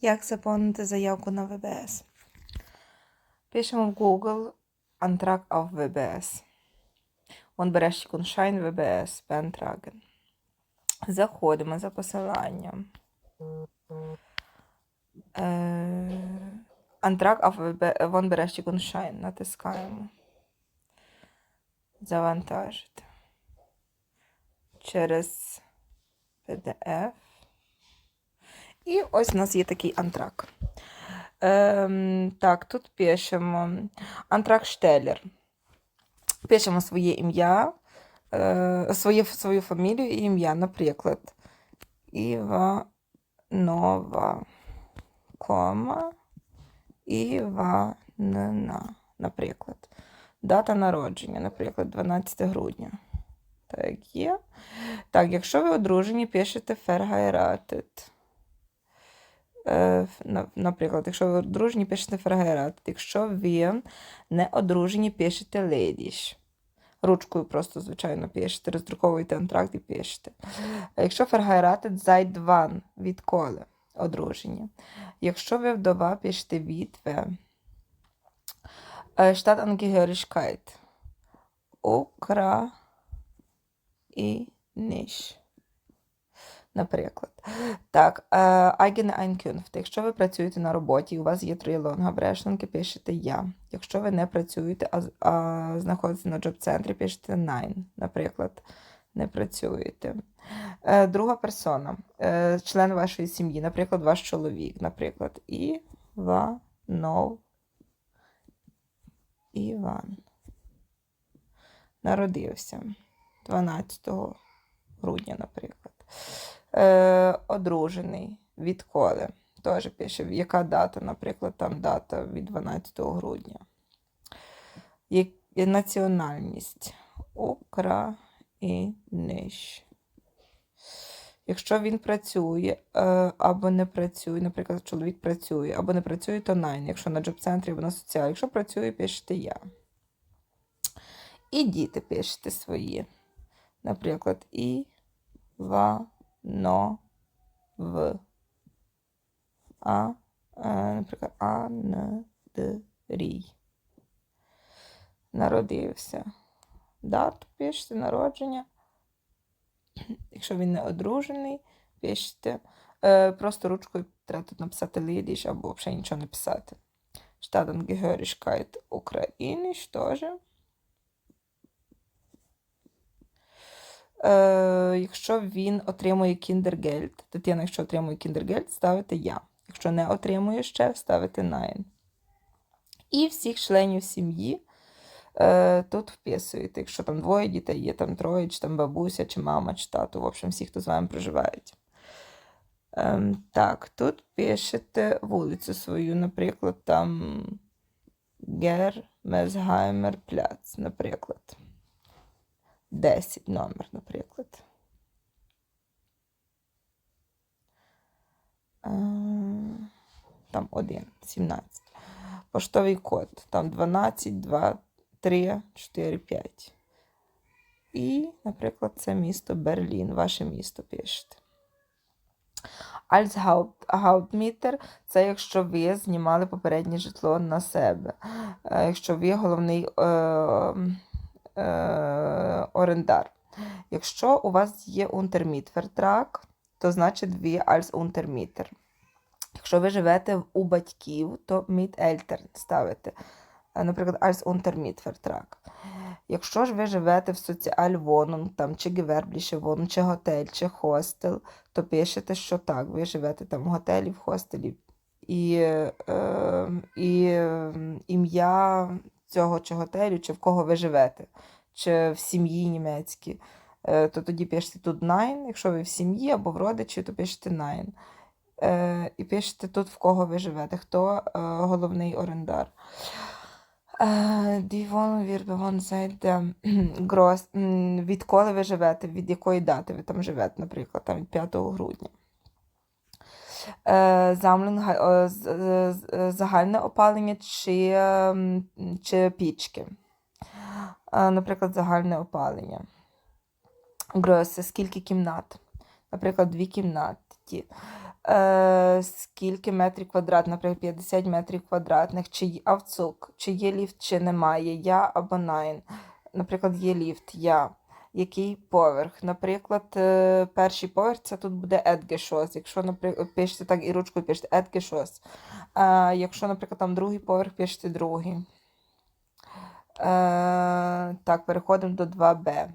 Як заповнити заявку на ВБС? Пишемо в Google Antrag auf WBS. Он Kunschein WBS beantragen. Заходимо за посиланням. Е, auf вон береш Kunschein. Натискаємо. Завантажити. Через PDF. І ось у нас є такий антрак. Ем, так, тут пишемо антрак Штеллер. Пишемо своє ім'я, е, своє, свою фамілію і ім'я, наприклад. Іванова, кома, Іванна, наприклад. Дата народження, наприклад, 12 грудня. Так, є. Так, якщо ви одружені, пишете Verheiratet. Е, Наприклад, якщо ви одружені, пишете Verheiratet. Якщо ви не одружені, пишете Ladies. Ручкою просто, звичайно, пишете, роздруковуєте антракт і пишете. Якщо seit wann, відколи одружені. Якщо ви вдова, пишете Witwe. Е, Stadtangehörigkeit. Україніш. Наприклад. Так, е, eigene Einkünfte. Якщо ви працюєте на роботі, і у вас є трилонга брешенки, пишете я. Якщо ви не працюєте, а, а знаходитесь на джоб-центрі, пишете nein. Наприклад, не працюєте. Е, друга персона, е, член вашої сім'ї, наприклад, ваш чоловік, наприклад, Іванов. Іван. Народився 12 грудня, наприклад. Е, одружений. Відколи? Теж пише, яка дата, наприклад, там дата від 12 грудня. Як, національність. Україниш. Якщо він працює е, або не працює, наприклад, чоловік працює, або не працює, то найн. Якщо на джоб-центрі або на соціалі. Якщо працює, пишете я. І діти пишете свої. Наприклад, і ва но в. А, е, наприклад, Андрій. Народився. Дату пишете, народження. Якщо він не одружений, пишете. Е, просто ручкою треба тут написати лідіш або взагалі нічого не писати. Stadtangehörigkeit Україніш теж. Е, якщо він отримує кіндергельд, дитина, якщо отримує кіндергельд, ставите я. Якщо не отримує ще, ставите nine. І всіх членів сім'ї е, тут вписуєте. Якщо там двоє дітей, є там троє, чи там бабуся, чи мама, чи тато, в общем, всі, хто з вами проживають. Ем, так, тут пишете вулицю свою, наприклад, там Гермезгаймер Пляц, наприклад. 10 номер, наприклад. Е, Там 1, 17. Поштовий код. Там 12, 2, 3, 4, 5. І, наприклад, це місто Берлін, ваше місто пишете. Haupt, це якщо ви знімали попереднє житло на себе. Е, Якщо ви головний е, е, орендар. Якщо у вас є Untermietvertrag, то значить ви als Untermieter. Якщо ви живете у батьків, то Mieteltern ставите. Е, Наприклад, als Untermietvertrag. Якщо ж ви живете в соціальвонум, там чи гевербліше вонум, чи готель, чи хостел, то пишете, що так, ви живете там в готелі, в хостелі. І, е, і е, ім'я цього чи готелю, чи в кого ви живете, чи в сім'ї німецькій, е, то тоді пишете тут nine, якщо ви в сім'ї або в родичі, то пишете nine. Е, і пишете тут, в кого ви живете, хто е, головний орендар. Відколи ви живете, від якої дати ви там живете, наприклад, там від 5 грудня. Загальне опалення чи, чи пічки. Е, Наприклад, загальне опалення. Гросе, скільки кімнат? Наприклад, дві кімнати. Е, скільки метрів квадратних, наприклад, 50 метрів квадратних, чи авцук, чи є ліфт, чи немає, я або найн. Наприклад, є ліфт, я. Який поверх? Наприклад, е, перший поверх це тут буде Едгешос. Якщо, наприклад, пишете так і ручкою пишете Едгешос. Якщо, наприклад, там другий поверх, пишете другий. Е, так, переходимо до 2Б.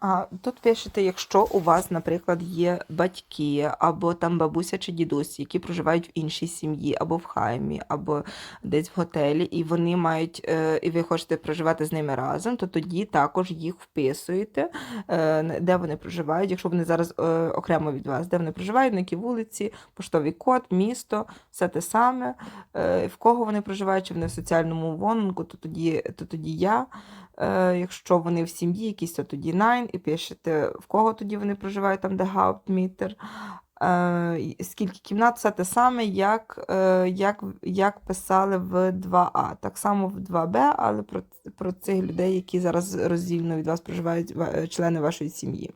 А, тут пишете, якщо у вас, наприклад, є батьки, або там бабуся чи дідусь, які проживають в іншій сім'ї, або в хаймі, або десь в готелі, і вони мають, е, і ви хочете проживати з ними разом, то тоді також їх вписуєте, е, де вони проживають, якщо вони зараз е, окремо від вас, де вони проживають, на якій вулиці, поштовий код, місто, все те саме. Е, в кого вони проживають, чи вони в соціальному вонку, то тоді, то тоді я. Е, якщо вони в сім'ї якісь, то тоді nine, і пишете, в кого тоді вони проживають, там де Hauptmieter. Е, скільки кімнат, все те саме, як, е, як, як писали в 2А. Так само в 2Б, але про, про цих людей, які зараз роздільно від вас проживають члени вашої сім'ї.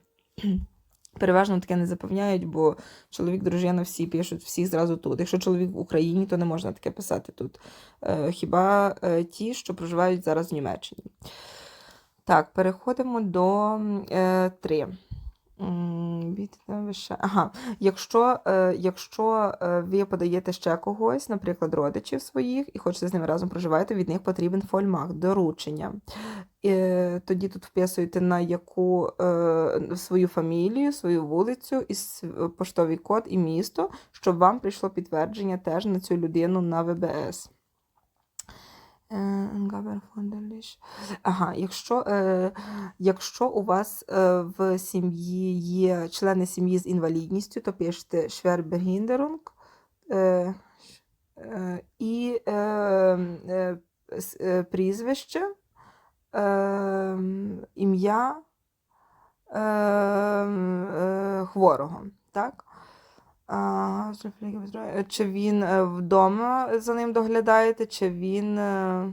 Переважно таке не запевняють, бо чоловік, дружина, всі пишуть, всі зразу тут. Якщо чоловік в Україні, то не можна таке писати тут. Е, хіба е, ті, що проживають зараз в Німеччині. Так, переходимо до 3. Ага. Якщо, е, якщо е, ви подаєте ще когось, наприклад, родичів своїх, і хочете з ними разом проживати, від них потрібен фольмах, доручення. Е, тоді тут вписуєте на яку свою фамілію, свою вулицю, і поштовий код і місто, щоб вам прийшло підтвердження теж на цю людину на ВБС. Ага, якщо, е, якщо у вас е, в сім'ї є члени сім'ї з інвалідністю, то пишете Schwerbehinderung е, е, і е, е, е, прізвище, е, ім'я е, е, хворого. Так? А, Безброї- Чи він е, вдома за ним доглядаєте, чи він. е.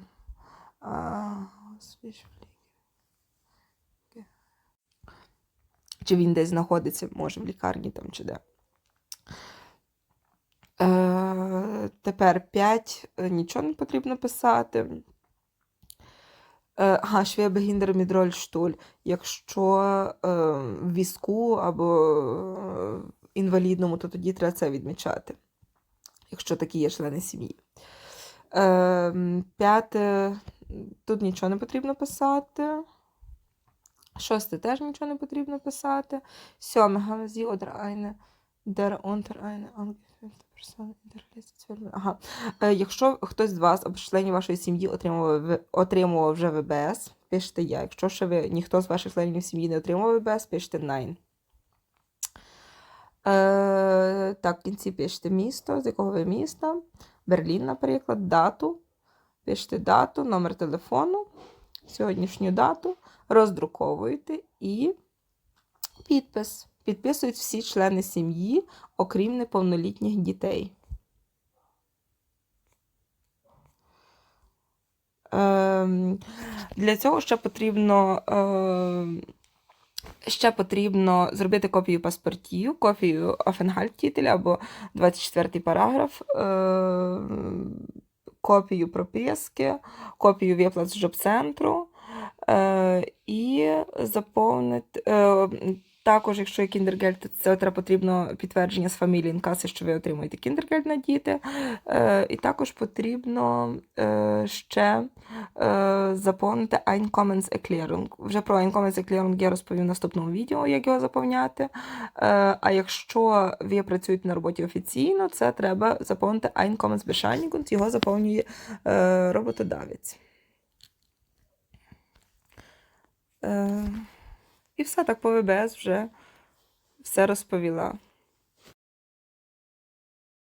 Чи він десь знаходиться, може, в лікарні там чи де. Е, тепер 5 нічого не потрібно писати. Е, Ага, Швебегіндер Мідрольштуль. Якщо е, в візку або е, інвалідному, то тоді треба це відмічати, якщо такі є члени сім'ї. Е, П'яте, тут нічого не потрібно писати. Шосте теж нічого не потрібно писати. Сьоме, eine angeführte Person hinterlässt Zwillinge. Ага. Е, Якщо хтось з вас або членів вашої сім'ї отримував, отримував вже ВБС, пишете я. Якщо ще ви ніхто з ваших членів сім'ї не отримував ВБС, пишете nine. Е, так, в кінці пишете місто, з якого ви міста. Берлін, наприклад, дату. Пишете дату, номер телефону, сьогоднішню дату, роздруковуєте і підпис. Підписують всі члени сім'ї, окрім неповнолітніх дітей. Ем, для цього ще потрібно, е, ще потрібно зробити копію паспортів, копію Офенгальтітеля або 24 параграф, е, копію прописки, копію виплат з жоб-центру е, і заповнити. Також, якщо є кіндергельд, то це потрібно підтвердження з фамілії інкаси, що ви отримуєте кіндергельд на діти. Е, і також потрібно е, ще е, заповнити Einkommenserklärung. Вже про Einkommenserklärung я розповім в наступному відео, як його заповняти. Е, а якщо ви працюєте на роботі офіційно, це треба заповнити Einkommensbescheinigung, його заповнює е, роботодавець. Е, і все так по ВБС вже все розповіла.